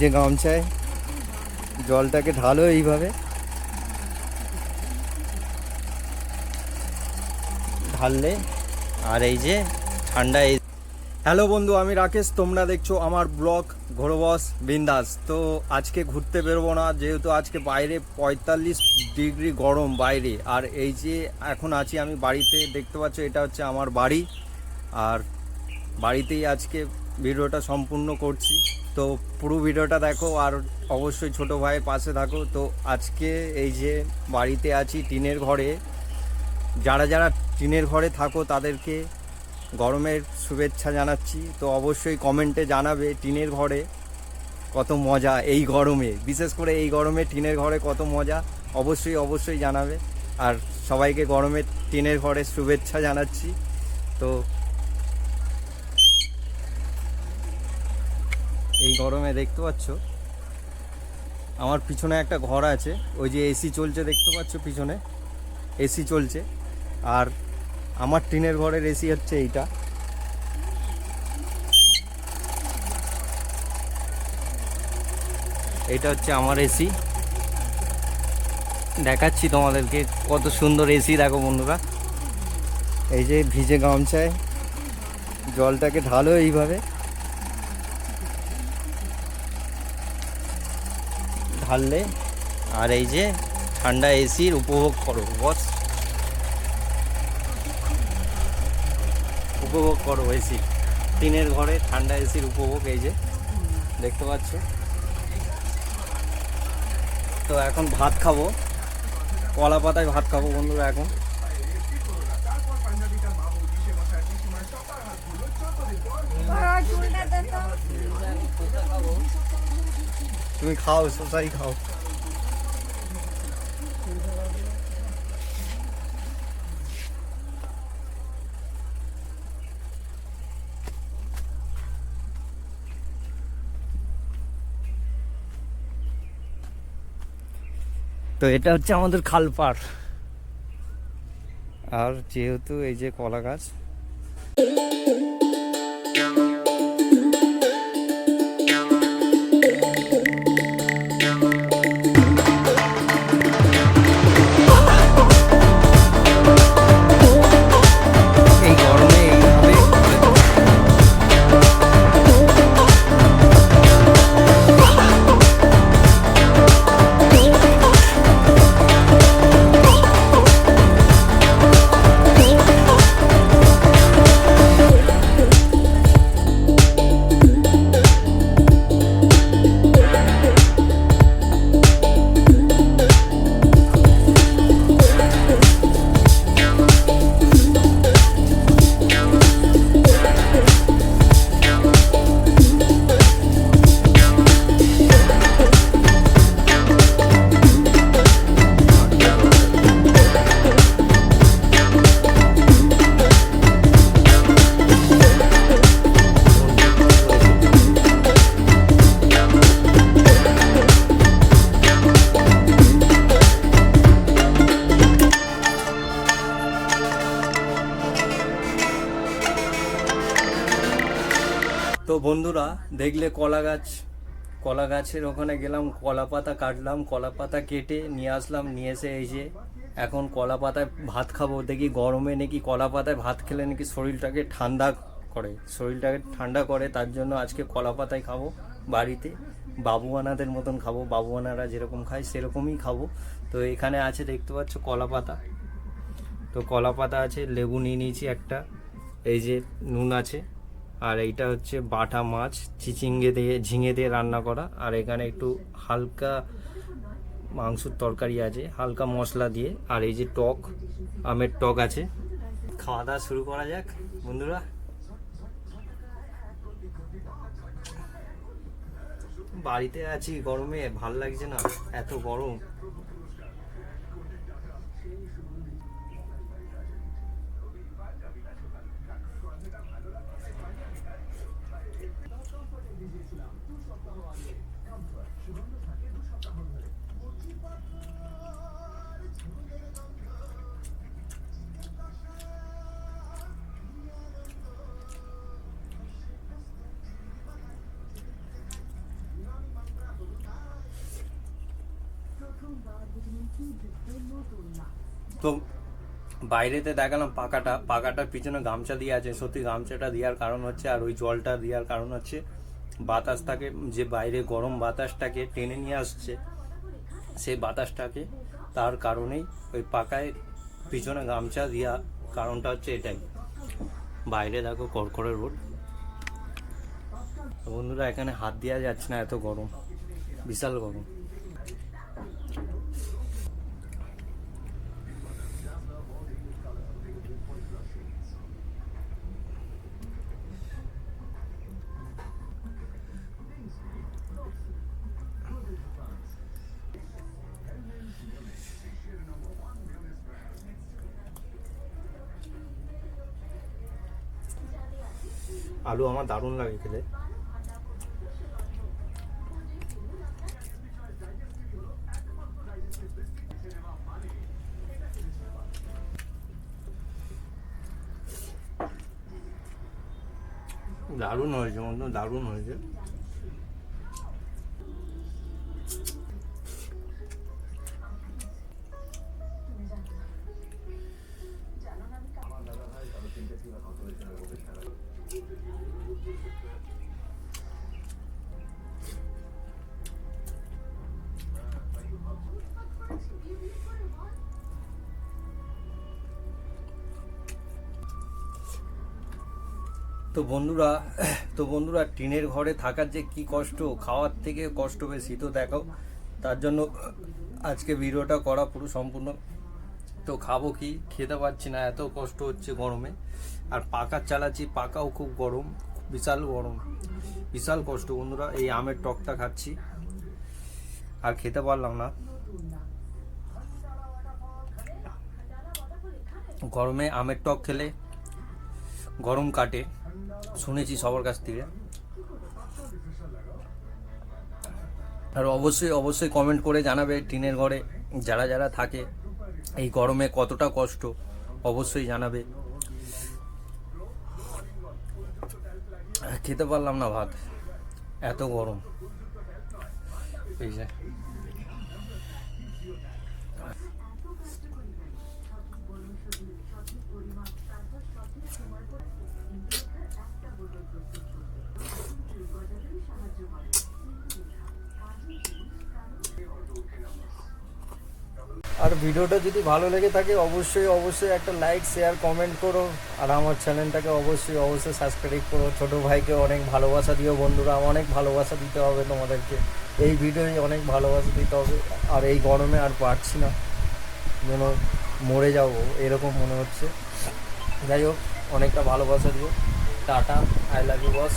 যে গামছায় জলটাকে ঢালো এইভাবে। ঢাললে, আর এই যে ঠান্ডা এই হ্যালো বন্ধু, আমি রাকেশ, তোমরা দেখছ আমার ব্লগ ঘোরবস বিন্দাস। তো আজকে ঘুরতে বেরোবো না, যেহেতু আজকে বাইরে পঁয়তাল্লিশ ডিগ্রি গরম বাইরে। আর এই যে এখন আছি আমি বাড়িতে, দেখতে পাচ্ছ এটা হচ্ছে আমার বাড়ি। আর বাড়িতেই আজকে ভিডিওটা সম্পূর্ণ করছি। তো পুরো ভিডিওটা দেখো আর অবশ্যই ছোট ভাইয়ের পাশে থাকো। তো আজকে এই যে বাড়িতে আছি টিনের ঘরে, যারা যারা টিনের ঘরে থাকো তাদেরকে গরমের শুভেচ্ছা জানাচ্ছি। তো অবশ্যই কমেন্টে জানাবে টিনের ঘরে কত মজা এই গরমে। বিশেষ করে এই গরমে টিনের ঘরে কত মজা অবশ্যই অবশ্যই জানাবে। আর সবাইকে গরমে টিনের ঘরে শুভেচ্ছা জানাচ্ছি। তো এই গরমে দেখতে পাচ্ছ? আমার পিছনে একটা ঘর আছে। ওই যে এসি চলছে দেখতে পাচ্ছ পিছনে? এসি চলছে। আর আমার টিনের ঘরের এসি হচ্ছে এইটা। এটা হচ্ছে আমার এসি। দেখাচ্ছি তোমাদেরকে কত সুন্দর এসি, দেখো বন্ধুরা। এই যে ভিজে গামছায় জলটাকে ঢালো এইভাবে। ঢাললে আর এই যে ঠান্ডা এসির উপভোগ করো বস উপভোগ করো এসি টিনের ঘরে ঠান্ডা এসির উপভোগ এই যে, দেখতে পাচ্ছ। তো এখন ভাত খাব। কলা পাতায় ভাত খাব বন্ধুরা এখন। তুমি খাও শশাই খাও। তো এটা হচ্ছে আমাদের খালপার আর যেহেতু এই যে কলা গাছ তো বন্ধুরা, দেখলে কলা গাছ। কলা গাছের ওখানে গেলাম, কলা পাতা কাটলাম, কলা পাতা কেটে নিয়ে আসলাম, নিয়ে এসে এই যে এখন কলা পাতায় ভাত খাব। দেখি গরমে নাকি কলা পাতায় ভাত খেলে নাকি শরীরটাকে ঠান্ডা করে। শরীরটাকে ঠান্ডা করে, তার জন্য আজকে কলা পাতায় খাব বাড়িতে। বাবুয়ানাদের মতন খাব, বাবুয়ানারা যেরকম খায় সেরকমই খাব। তো এখানে আছে, দেখতে পাচ্ছ কলা পাতা। তো কলা পাতা আছে, লেবু নিয়ে নিয়েছি একটা। এই যে নুন আছে। আর এইটা হচ্ছে বাটা মাছ, চিচিঙ্গে দিয়ে, ঝিঙে দিয়ে রান্না করা। আর এখানে একটু হালকা মাংসর তরকারি আছে, হালকা মশলা দিয়ে। আর এই যে টক, আমের টক আছে। খাওয়া দাওয়া শুরু করা যাক, বন্ধুরা। বাড়িতে আছি, গরমে, ভালো লাগছে না, এত গরম। তো বাইরেতে দেখালাম পাকাটা, পাকাটার পিছনে গামছা দিয়ে আছে, সত্যি গামছাটা দেওয়ার কারণ হচ্ছে, আর ওই জলটা দেওয়ার কারণ হচ্ছে, বাতাসটাকে, যে বাইরে গরম বাতাসটাকে টেনে নিয়ে আসছে, সেই বাতাসটাকে, তার কারণেই ওই পাকায় পিছনে গামছা দেওয়া কারণটা হচ্ছে এটাই। বাইরে দেখো কড়কড়ে রোড বন্ধুরা, এখানে হাত দেওয়া যাচ্ছে না, এত গরম, বিশাল গরম। আলু আমার দারুণ লাগে খেলে। দারুণ হয়েছে দারুণ হয়েছে। তো বন্ধুরা তো বন্ধুরা, টিনের ঘরে থাকার যে কি কষ্ট, খাওয়ার থেকে কষ্ট বেশি, তো দেখো, তার জন্য আজকে ভিডিওটা করা পুরো সম্পূর্ণ। তো খাব কি? খেতে পারছি না, এত কষ্ট হচ্ছে গরমে। আর পাকা চালাচ্ছি পাকাও খুব গরম, বিশাল গরম। বিশাল কষ্ট, বন্ধুরা, এই আমের টকটা খাচ্ছি। আর খেতে পারলাম না। গরমে আমের টক খেলে গরম কাটে, শুনেছি সবার কাছ থেকে। আর অবশ্যই অবশ্যই কমেন্ট করে জানাবে, টিনের ঘরে যারা যারা থাকে। এই গরমে কতটা কষ্ট? অবশ্যই জানাবে। খেতে পারলাম না ভাত। এত গরম। এই যে। আর ভিডিওটা যদি ভালো লেগে থাকে, অবশ্যই অবশ্যই একটা লাইক শেয়ার কমেন্ট করো। আর আমার চ্যানেলটাকে অবশ্যই অবশ্যই সাবস্ক্রাইব করো। ছোটো ভাইকে অনেক ভালোবাসা দিও বন্ধুরা। অনেক ভালোবাসা দিতে হবে তোমাদেরকে। এই ভিডিওয় অনেক ভালোবাসা দিতে হবে। আর এই গরমে আর পারছি না। যেন মরে যাব, এরকম মনে হচ্ছে। যাই হোক, অনেকটা ভালোবাসা দিও। Tata I love you boss